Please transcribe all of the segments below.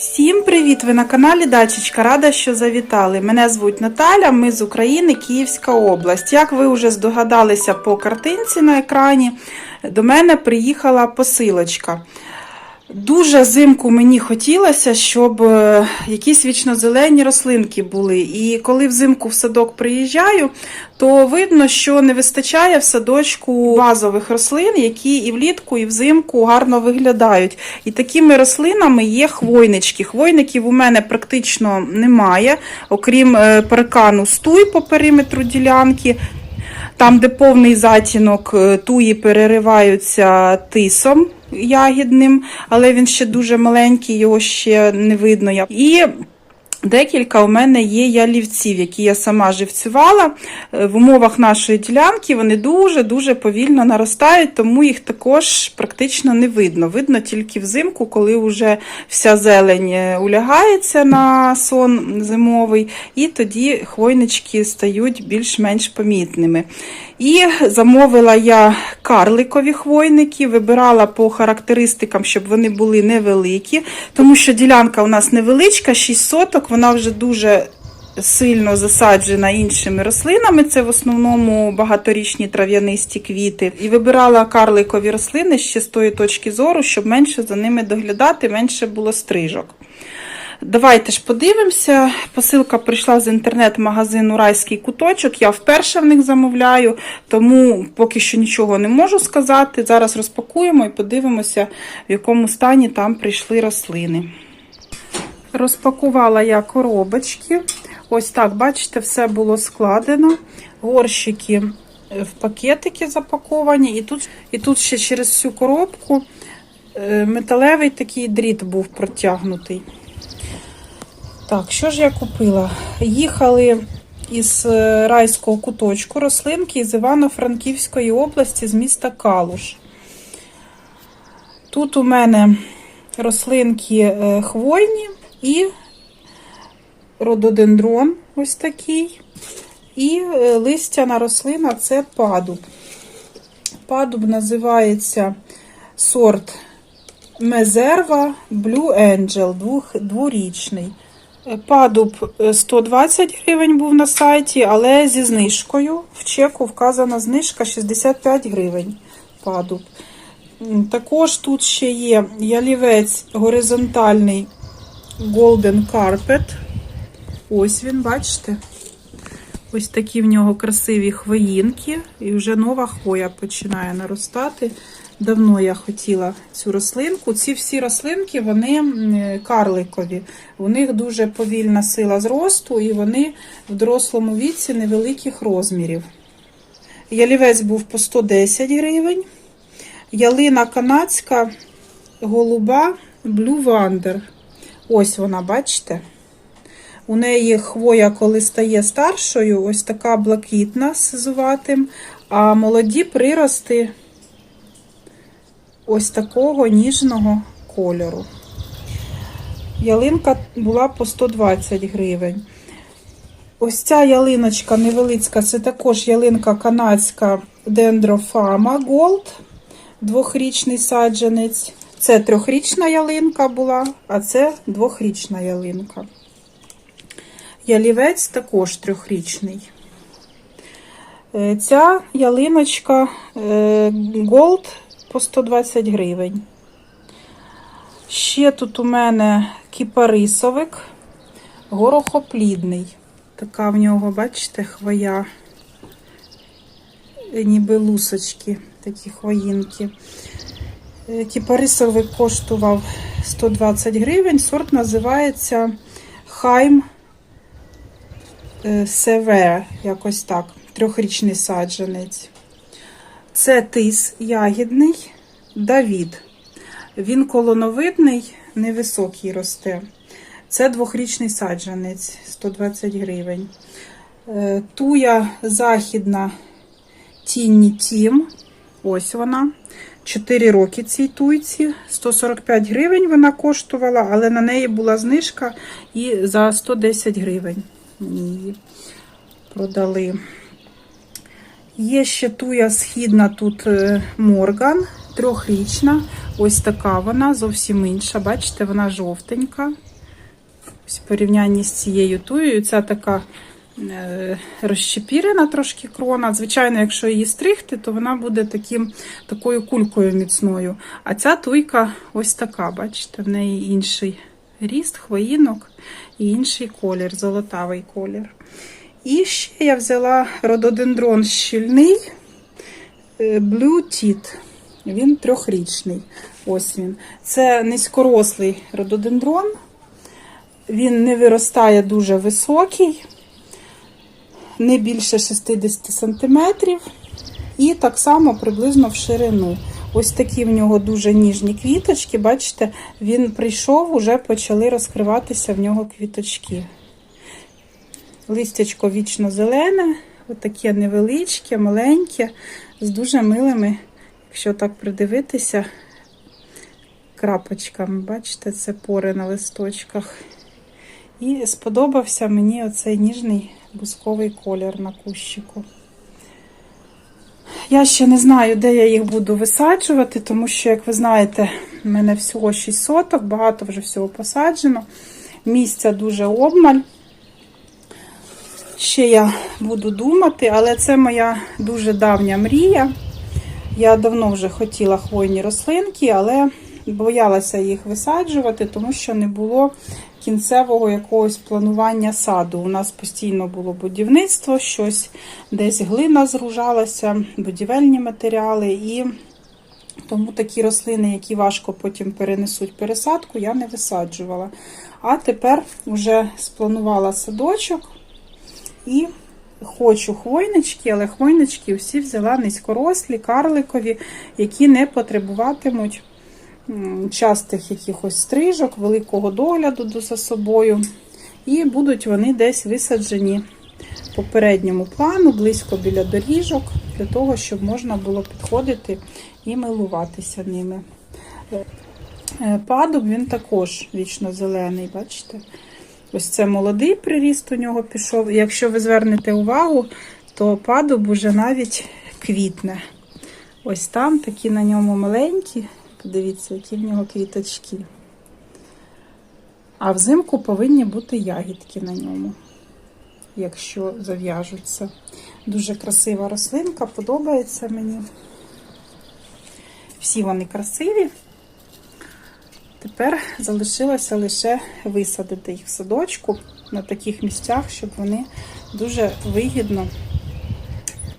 Всім привіт! Ви на каналі Дачечка. Рада, що завітали. Мене звуть Наталя, ми з України, Київська область. Як ви вже здогадалися по картинці на екрані, до мене приїхала посилочка. Дуже зимку мені хотілося, щоб е, якісь вічнозелені рослинки були. І коли взимку в садок приїжджаю, то видно, що не вистачає в садочку базових рослин, які і влітку, і взимку гарно виглядають. І такими рослинами є хвойнички. Хвойників у мене практично немає, окрім е, паркану стуй по периметру ділянки. Там, де повний затінок, е, туї перериваються тисом ягідним, але він ще дуже маленький, його ще не видно. І Декілька у мене є ялівців, які я сама живцювала. Е, В умовах нашої ділянки вони дуже-дуже повільно наростають, тому їх також практично не видно. Видно тільки взимку, коли вже вся зелень е, улягається на сон зимовий, і тоді хвойнички стають більш-менш помітними. І замовила я карликові хвойники, вибирала по характеристикам, щоб вони були невеликі, тому що ділянка у нас невеличка, 6 соток, вона вже дуже сильно засаджена іншими рослинами. Це в основному багаторічні трав'янисті квіти. І вибирала карликові рослини ще з тої точки зору, щоб менше за ними доглядати, менше було стрижок. Давайте ж подивимося. Посилка прийшла з інтернет-магазину Райський куточок. Я вперше в них замовляю, тому поки що нічого не можу сказати. Зараз розпакуємо і подивимося, в якому стані там прийшли рослини. Розпакувала я коробочки. Ось так, бачите, все було складено. Горщики в пакетики запаковані. І тут, і тут ще через всю коробку е, металевий такий дріт був протягнутий. Так, що ж я купила? Їхали із е, райського куточку рослинки з Івано-Франківської області, з міста Калуш. Тут у мене рослинки е, хвойні і рододендрон ось такий. І е, листяна рослина це падуб. Падуб називається сорт Мезерва Blue Angel, двох, дворічний. Падуб е, 120 гривень був на сайті, але зі знижкою. В чеку вказана знижка 65 гривень. Падуб. Також тут ще є ялівець горизонтальний Golden Carpet. Ось він, бачите? Ось такі в нього красиві хвоїнки, і вже нова хвоя починає наростати. Давно я хотіла цю рослинку. Ці всі рослинки вони карликові. У них дуже повільна сила зросту, і вони в дорослому віці невеликих розмірів. Ялівець був по 110 гривень. Ялина канадська голуба Blue Wander. Ось вона, бачите? У неї хвоя, коли стає старшою, ось така блакитна з сизуватим, а молоді прирости ось такого ніжного кольору. Ялинка була по 120 гривень. Ось ця ялиночка невеличка, це також ялинка канадська Dendrophama Gold, двохрічний саджанець. Це трьохрічна ялинка була, а це двохрічна ялинка. Ялівець також трьохрічний. Е, Ця ялиночка е, Gold по 120 гривень. Ще тут у мене кіпарисовик, горохоплідний. Така в нього, бачите, хвоя, е, ніби лусочки, такі хвоїнки. Е, Кіпарисовик коштував 120 гривень. Сорт називається Хайм Севе, якось так, трьохрічний саджанець. Це тис ягідний Давід. Він колоновидний, невисокий росте. Це двохрічний саджанець 120 гривень. Е, Туя західна Тінні Тім. Ось вона. 4 роки цій туйці. 145 гривень вона коштувала, але на неї була знижка і за 110 гривень її продали. Є ще туя східна тут е, Морган, трьохрічна. Ось така вона, зовсім інша. Бачите, вона жовтенька. Ось в порівнянні з цією туєю, ця така е, розщепірена трошки крона. Звичайно, якщо її стригти, то вона буде таким, такою кулькою міцною. А ця туйка ось така, бачите, в неї інший ріст, хвоїнок і інший колір, золотавий колір. І ще я взяла рододендрон щільний е, Blue Teeth. Він трьохрічний. Ось він. Це низькорослий рододендрон. Він не виростає дуже високий, не більше 60 см. І так само приблизно в ширину. Ось такі в нього дуже ніжні квіточки. Бачите, він прийшов, уже почали розкриватися в нього квіточки. Листячко вічно зелене, отаке невеличке, маленьке, з дуже милими, якщо так придивитися, крапочками. Бачите, це пори на листочках. І сподобався мені оцей ніжний бусковий колір на кущику. Я ще не знаю, де я їх буду висаджувати, тому що, як ви знаєте, в мене всього 6 соток, багато вже всього посаджено. Місця дуже обмаль. Ще я буду думати, але це моя дуже давня мрія. Я давно вже хотіла хвойні рослинки, але боялася їх висаджувати, тому що не було кінцевого якогось планування саду. У нас постійно було будівництво, щось десь глина зружалася, будівельні матеріали, і тому такі рослини, які важко потім перенесуть пересадку, я не висаджувала. А тепер вже спланувала садочок і хочу хвойнички, але хвойнички всі взяла низькорослі, карликові, які не потребуватимуть частих якихось стрижок, великого догляду за собою. І будуть вони десь висаджені по передньому плану, близько біля доріжок, для того, щоб можна було підходити і милуватися ними. Е, Падуб він також вічно зелений, бачите? Ось це молодий приріст у нього пішов. Якщо ви звернете увагу, то падуб уже навіть квітне. Ось там такі на ньому маленькі. Подивіться, які в нього квіточки. А взимку повинні бути ягідки на ньому, якщо зав'яжуться. Дуже красива рослинка, подобається мені. Всі вони красиві. Тепер залишилося лише висадити їх в садочку на таких місцях, щоб вони дуже вигідно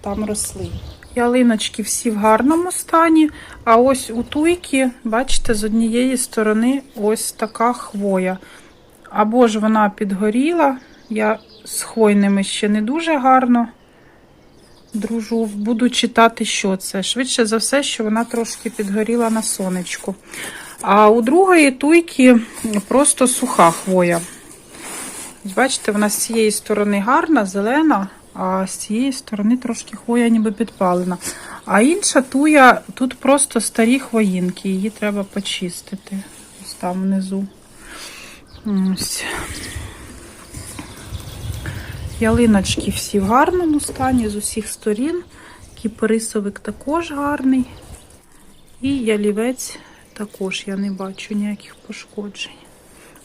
там росли. Ялиночки всі в гарному стані, а ось у туйки, бачите, з однієї сторони ось така хвоя. Або ж вона підгоріла, я з хвойними ще не дуже гарно дружу. Буду читати, що це. Швидше за все, що вона трошки підгоріла на сонечку. А у другої туйки просто суха хвоя. Бачите, вона з цієї сторони гарна, зелена, а з цієї сторони трошки хвоя ніби підпалена. А інша туя, тут просто старі хвоїнки, її треба почистити. Ось там внизу. Ось. Ялиночки всі в гарному стані з усіх сторін. Кіпарисовик також гарний. І ялівець також я не бачу ніяких пошкоджень.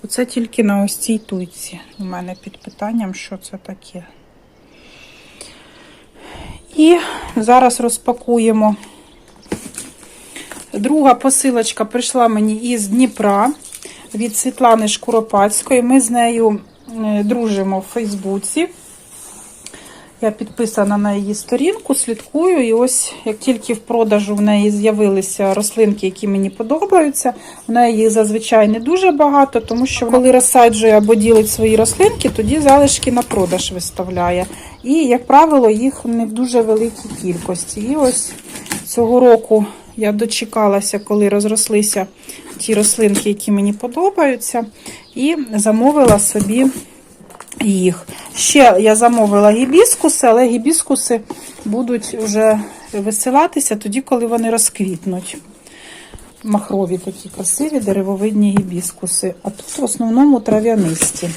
Оце тільки на ось цій туйці. У мене під питанням, що це таке. І зараз розпакуємо. Друга посилочка прийшла мені із Дніпра від Світлани Шкуропадської. Ми з нею е, дружимо в Фейсбуці. Я підписана на її сторінку, слідкую. І ось як тільки в продажу в неї з'явилися рослинки, які мені подобаються. В неї їх зазвичай не дуже багато, тому що коли розсаджує або ділить свої рослинки, тоді залишки на продаж виставляє. І, як правило, їх не в дуже великій кількості. І ось цього року я дочекалася, коли розрослися ті рослинки, які мені подобаються, і замовила собі їх. Ще я замовила гібіскуси, але гібіскуси будуть вже висилатися тоді, коли вони розквітнуть. Махрові такі красиві деревовидні гібіскуси. А тут в основному трав'янисті.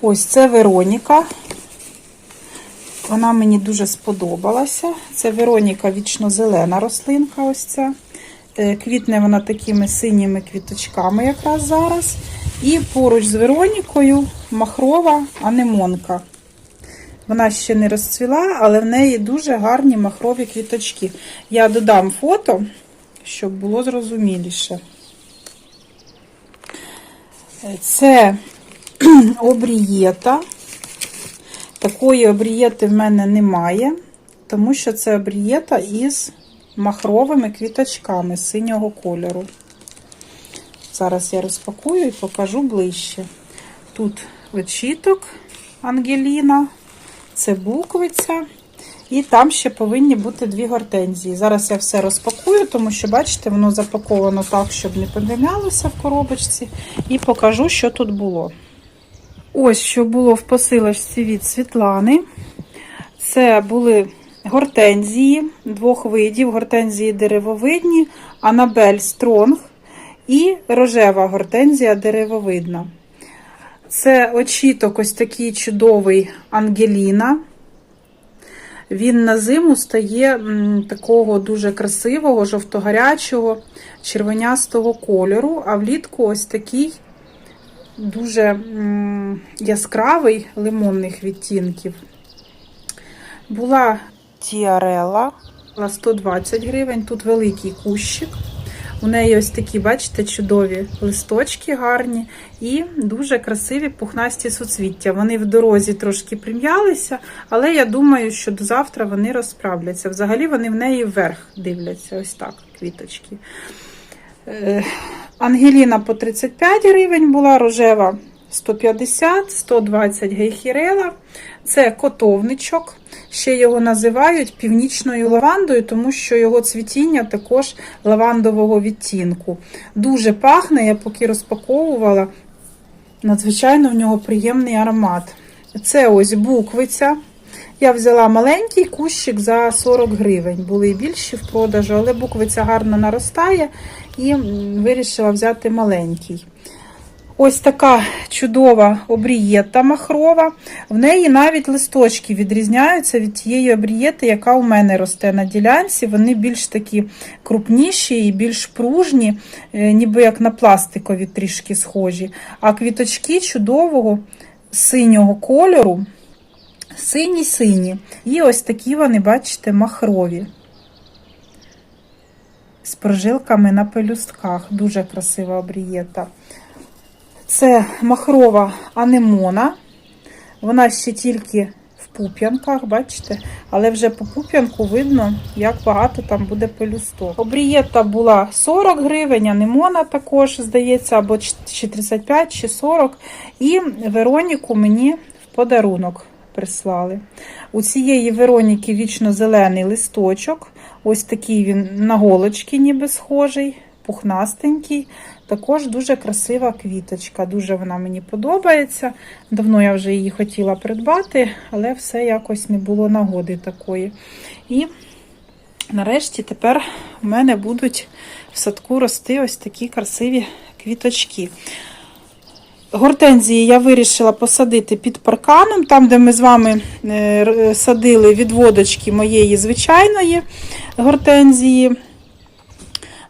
Ось це Вероніка. Вона мені дуже сподобалася. Це Вероніка вічно-зелена рослинка. ось ця. Е, Квітне вона такими синіми квіточками якраз зараз. І поруч з Веронікою махрова анемонка. Вона ще не розцвіла, але в неї дуже гарні махрові квіточки. Я додам фото, щоб було зрозуміліше. Це обрієта. Такої обрієти в мене немає, тому що це обрієта із махровими квіточками синього кольору. Зараз я розпакую і покажу ближче. Тут очіток Ангеліна, це буквиця. І там ще повинні бути дві гортензії. Зараз я все розпакую, тому що, бачите, воно запаковано так, щоб не помінялося в коробочці. І покажу, що тут було. Ось що було в посилочці від Світлани. Це були гортензії двох видів: гортензії деревовидні, Анабель Стронг і рожева гортензія деревовидна. Це очіток ось такий чудовий Ангеліна. Він на зиму стає такого дуже красивого, жовто-гарячого, червонястого кольору, а влітку ось такий дуже яскравий лимонних відтінків. Була тіарела на 120 гривень. Тут великий кущик. У неї ось такі, бачите, чудові листочки гарні і дуже красиві пухнасті суцвіття. Вони в дорозі трошки прим'ялися, але я думаю, що до завтра вони розправляться. Взагалі вони в неї вверх дивляться. Ось так, квіточки. Е, Ангеліна по 35 гривень була, рожева 150, 120 гейхірела. Це котовничок. Ще його називають північною лавандою, тому що його цвітіння також лавандового відтінку. Дуже пахне, я поки розпаковувала, надзвичайно в нього приємний аромат. Це ось буквиця. Я взяла маленький кущик за 40 гривень. Були і більші в продажу, але буквиця гарно наростає і вирішила взяти маленький. Ось така чудова обрієта махрова. В неї навіть листочки відрізняються від тієї обрієти, яка у мене росте на ділянці. Вони більш такі крупніші і більш пружні, е, ніби як на пластикові трішки схожі. А квіточки чудового синього кольору, сині-сині. І ось такі вони, бачите, махрові. З прожилками на пелюстках. Дуже красива обрієта. Це махрова анемона. Вона ще тільки в пуп'янках, бачите? Але вже по пуп'янку видно, як багато там буде пелюсток. Обрієта була 40 гривень, анемона також, здається, або чи 35, чи 40. І Вероніку мені в подарунок прислали. У цієї Вероніки вічно-зелений листочок. Ось такий він на голочки ніби схожий, пухнастенький. Також дуже красива квіточка. Дуже вона мені подобається. Давно я вже її хотіла придбати, але все якось не було нагоди такої. І нарешті тепер у мене будуть в садку рости ось такі красиві квіточки. Гортензії я вирішила посадити під парканом, там, де ми з вами е, садили відводочки моєї звичайної гортензії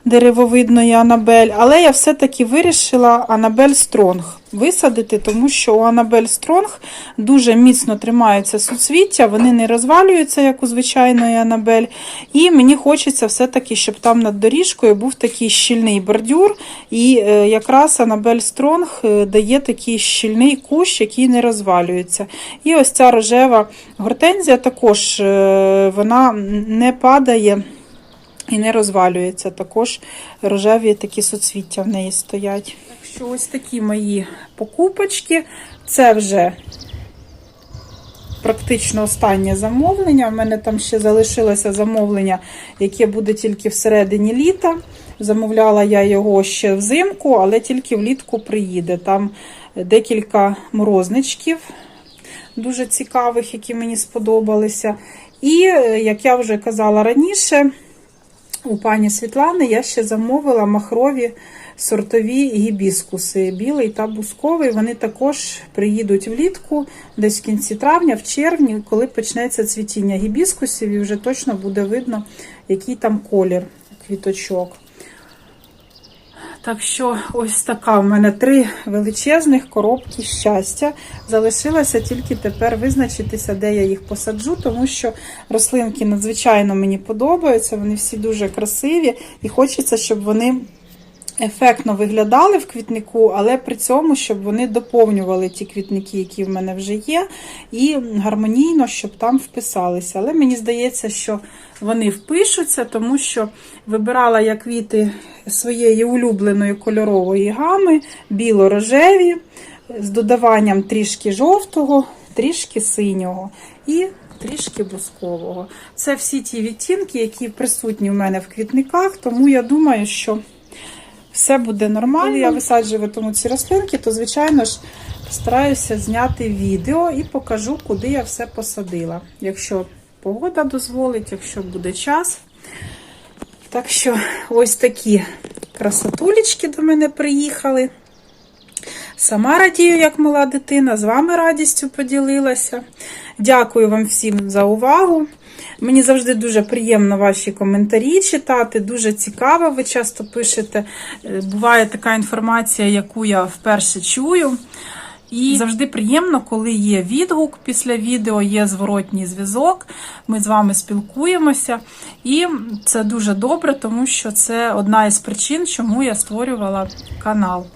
деревовидної Анабель, але я все-таки вирішила Анабель Стронг висадити, тому що у Анабель Стронг дуже міцно тримаються суцвіття, вони не розвалюються, як у звичайної Анабель. І мені хочеться все-таки, щоб там над доріжкою був такий щільний бордюр. І е, якраз Анабель Стронг е, дає такий щільний кущ, який не розвалюється. І ось ця рожева гортензія також е, вона не падає. І не розвалюється. Також рожеві такі суцвіття в неї стоять. Так що ось такі мої покупочки. Це вже практично останнє замовлення. У мене там ще залишилося замовлення, яке буде тільки всередині літа. Замовляла я його ще взимку, але тільки влітку приїде. Там декілька морозничків дуже цікавих, які мені сподобалися. І, е, як я вже казала раніше, у пані Світлани я ще замовила махрові сортові гібіскуси, білий та бусковий. Вони також приїдуть влітку, десь в кінці травня, в червні, коли почнеться цвітіння гібіскусів, і вже точно буде видно, який там колір квіточок. Так що ось така в мене три величезних коробки щастя. Залишилося тільки тепер визначитися, де я їх посаджу, тому що рослинки надзвичайно мені подобаються, вони всі дуже красиві, і хочеться, щоб вони ефектно виглядали в квітнику, але при цьому, щоб вони доповнювали ті квітники, які в мене вже є, і гармонійно, щоб там вписалися. Але мені здається, що вони впишуться, тому що вибирала я квіти своєї улюбленої кольорової гами, біло-рожеві, з додаванням трішки жовтого, трішки синього і трішки бускового. Це всі ті відтінки, які присутні в мене в квітниках, тому я думаю, що все буде нормально. Коли я висаджуватиму ці рослинки, то, звичайно ж, постараюся зняти відео і покажу, куди я все посадила. Якщо погода дозволить, якщо буде час. Так що ось такі красотулечки до мене приїхали. Сама радію, як мала дитина, з вами радістю поділилася. Дякую вам всім за увагу. Мені завжди дуже приємно ваші коментарі читати, дуже цікаво, ви часто пишете. Е, Буває така інформація, яку я вперше чую. І завжди приємно, коли є відгук після відео, є зворотній зв'язок. Ми з вами спілкуємося. І це дуже добре, тому що це одна із причин, чому я створювала канал.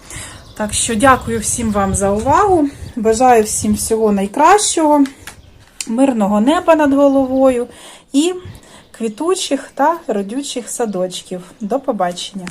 Так що дякую всім вам за увагу. Бажаю всім всього найкращого, мирного неба над головою і квітучих та родючих садочків. До побачення!